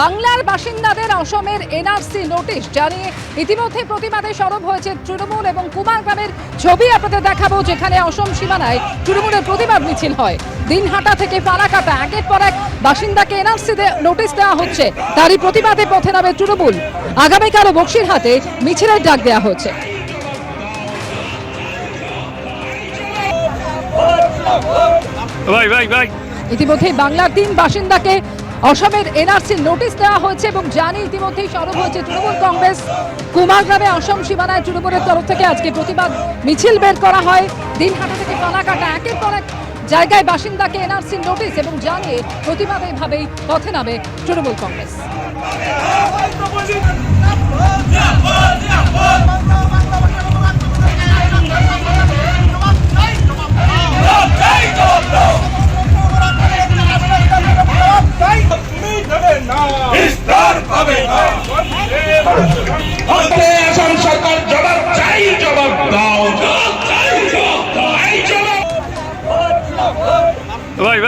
বাংলার বাসিন্দাদের অসমের এনআরসি নোটিশ জানিয়ে ইতিমধ্যে প্রতিবাদে সরব হয়েছে তৃণমূল এবং কুমারগ্রামের ছবি আপনাদের দেখাবো যেখানে অসম সীমানায় তৃণমূলের প্রতিবাদ মিছিল হয়। দিনহাটা থেকে ফালাকাটা একের পর এক বাসিন্দাকে এনআরসি নোটিশ দেওয়া হচ্ছে। তারই প্রতিবাদে পথে নামে তৃণমূল। আগামীকালও বক্সিরহাটে মিছিলের ডাক দেওয়া হচ্ছে। ইতিমধ্যেই বাংলার তিন বাসিন্দাকে অসমের এনআরসি নোটিশ দেওয়া হয়েছে এবং জানি ইতিমধ্যেই সরব হয়েছে তৃণমূল কংগ্রেস কুমারগ্রামে অসম সীমানায় তৃণমূলের তরফ থেকে আজকে প্রতিবাদ মিছিল বের করা হয় দিনহাটা থেকে পানাকাটা একের পর এক জায়গায় বাসিন্দাকে এনআরসি নোটিশ এবং জানিয়ে প্রতিবাদ এইভাবেই পথে নামে তৃণমূল কংগ্রেস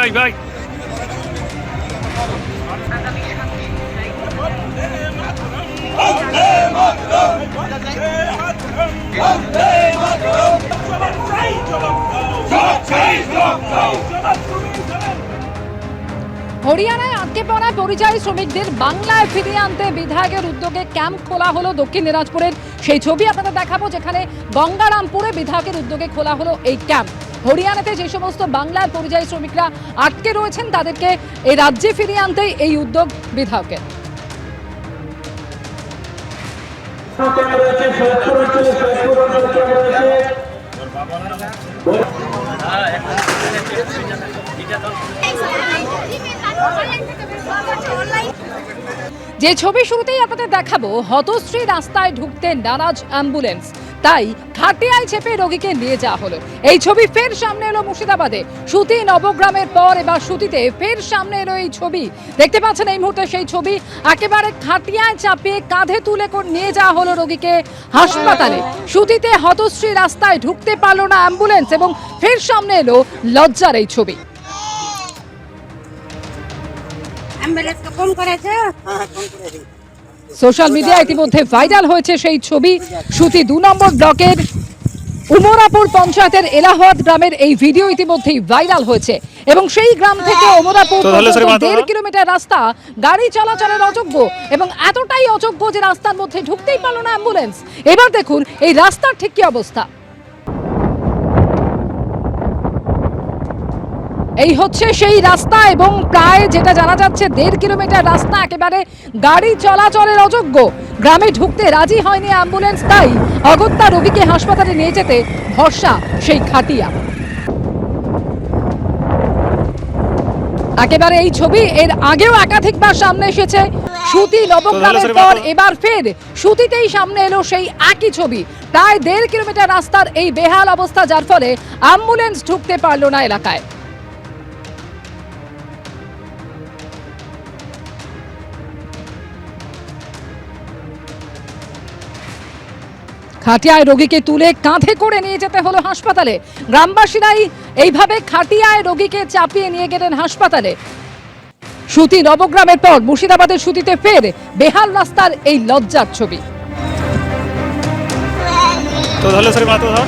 ভাই ভাই। হরিয়ানায় আটকে পড়া পরিযায়ী শ্রমিকদের বাংলায় ফিরিয়ে আনতে বিধায়কের উদ্যোগে ক্যাম্প খোলা হলো দক্ষিণ দিনাজপুরের। সেই ছবি আপনাদের দেখাবো, যেখানে গঙ্গারামপুরে বিধায়কের উদ্যোগে খোলা হলো এই ক্যাম্প। হরিয়ানাতে যে সমস্ত বাংলার পরিযায়ী শ্রমিকরা আটকে রয়েছেন, তাদেরকে এই রাজ্যে ফিরিয়ে আনতেই এই উদ্যোগ বিধায়কের। যে ছবি শুরুতেই আপনাদের দেখাবো, হতশ্রী রাস্তায় ঢুকতে নারাজ অ্যাম্বুলেন্স। তাই খাটিয়ায় চেপে রোগীকে নিয়ে যাওয়া হলো। এই ছবি ফের সামনে এলো মুর্শিদাবাদে। সুতি নবগ্রামের পর এবার সুতিতে ফের সামনে এলো এই ছবি। দেখতে পাচ্ছেন এই মুহূর্তে সেই ছবি। একেবারে খাটিয়ায় চাপিয়ে কাঁধে তুলে করে নিয়ে যাওয়া হলো রোগীকে হাসপাতালে। সুতিতে হতশ্রী রাস্তায় ঢুকতে পারল না অ্যাম্বুলেন্স এবং ফের সামনে এলো লজ্জার এই ছবি। অ্যাম্বুলেন্সকে ফোন করেছে। সোশ্যাল মিডিয়া ইতিমধ্যে ভাইরাল হয়েছে সেই ছবি। সুতি দু নম্বর ব্লকের উমরাপুর পঞ্চায়েতের এলাহাবাদ গ্রামের এই ভিডিও ইতিমধ্যেই ভাইরাল হয়েছে এবং সেই গ্রাম থেকে সরি মাতো দেড় কিলোমিটার রাস্তা গাড়ি চলাচলের অযোগ্য এবং এতটাই অযোগ্য যে রাস্তার মধ্যে ঢুকতেই পারল না অ্যাম্বুলেন্স। এবার দেখুন এই রাস্তার ঠিক কি অবস্থা। এই হচ্ছে সেই রাস্তা এবং প্রায় যেটা জানা যাচ্ছে দেড় কিলোমিটার রাস্তা একেবারে গাড়ি চলাচলের অযোগ্য। গ্রামে ঢুকতে রাজি হয়নি অ্যাম্বুলেন্স তাই অগত্যা রোগীকে হাসপাতালে নিয়ে যেতে ভরসা সেই খাটিয়া। একেবারে এই ছবি এর আগেও একাধিকবার সামনে এসেছে। সুতি নবগ্রামের পর এবার ফের সুতিতেই সামনে এলো সেই একই ছবি। প্রায় দেড় কিলোমিটার রাস্তার এই বেহাল অবস্থা যার ফলে অ্যাম্বুলেন্স ঢুকতে পারল না এলাকায়। খাটিয়ায় রোগীকে তুলে কাঁধে করে নিয়ে যেতে হলো হাসপাতালে। গ্রামবাসীরাই এইভাবে খাটিয়ায় রোগীকে চাপিয়ে নিয়ে গেলেন হাসপাতালে। সুতি নবগ্রামের পর মুর্শিদাবাদের সুতিতে ফের বেহাল রাস্তার এই লজ্জার ছবি। তো ধরলে সরি মাতো ধর।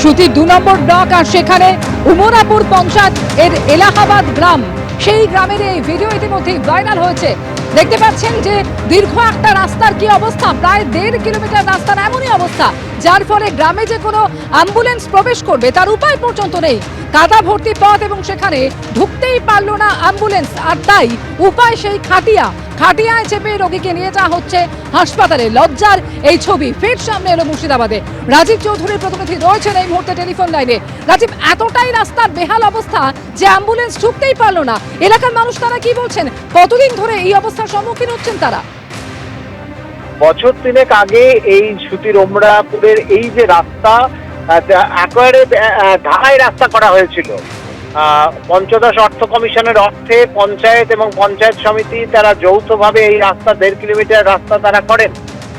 সুতি দু নম্বর ব্লক আর সেখানে উমরাপুর পঞ্চায়েত এর এলাহাবাদ গ্রাম। সেই গ্রামের এই ভিডিও ইতিমধ্যেই ভাইরাল হয়েছে। দেখতে পাচ্ছেন যে দীর্ঘ একটা রাস্তার কি অবস্থা? প্রায় দেড় কিলোমিটার রাস্তার এমনই অবস্থা, যার ফলে গ্রামে যে কোনো অ্যাম্বুলেন্স প্রবেশ করবে তার উপায় পর্যন্ত নেই। কাদা ভর্তি পথ এবং সেখানে ঢুকতেই পারল না অ্যাম্বুলেন্স আর তাই উপায় সেই খাটিয়া খাটিয়ায় চেপে রোগীকে নিয়ে যাওয়া হচ্ছে হাসপাতালে। লজ্জার এই ছবি ফের সামনে এলো মুর্শিদাবাদে। রাজীব চৌধুরীর প্রতিনিধি রয়েছেন এই মুহূর্তে টেলিফোন লাইনে। রাজীব, এতটাই রাস্তার বেহাল অবস্থা যে অ্যাম্বুলেন্স ঢুকতেই পারল না। এলাকার মানুষ তারা কি বলছেন? কতদিন ধরে এই অবস্থার সম্মুখীন হচ্ছেন তারা? বছর তিনেক আগে এই সুতির ওমরাপুরের এই যে রাস্তা ঢালাই রাস্তা করা হয়েছিল। পঞ্চদশ অর্থ কমিশনের অর্থে পঞ্চায়েত এবং পঞ্চায়েত সমিতি তারা যৌথভাবে এই রাস্তা দেড় কিলোমিটার রাস্তা তারা করেন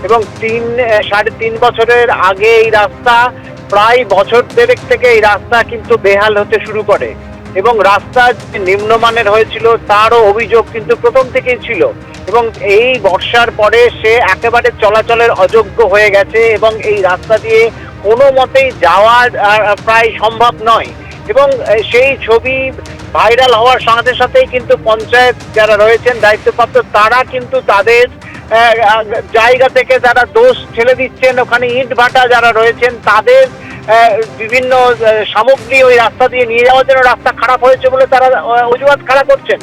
এবং তিন সাড়ে তিন বছরের আগে এই রাস্তা প্রায় বছর দেড়েক থেকে এই রাস্তা কিন্তু বেহাল হতে শুরু করে এবং রাস্তা যে নিম্নমানের হয়েছিল তারও অভিযোগ কিন্তু প্রথম থেকেই ছিল এবং এই বর্ষার পরে সে একেবারে চলাচলের অযোগ্য হয়ে গেছে এবং এই রাস্তা দিয়ে কোনো মতেই যাওয়া আহ, প্রায় সম্ভব নয়। এবং সেই ছবি ভাইরাল হওয়ার সাথে সাথেই কিন্তু পঞ্চায়েত যারা রয়েছেন, দায়িত্বপ্রাপ্ত, তারা কিন্তু তাদের জায়গা থেকে যারা দোষ ঠেলে দিচ্ছেন, ওখানে ইট ভাটা যারা রয়েছেন, তাদের বিভিন্ন সামগ্রী ওই রাস্তা দিয়ে নিয়ে যাওয়ার জন্য রাস্তা খারাপ হয়েছে বলে তারা অজুহাত খারাপ করছেন।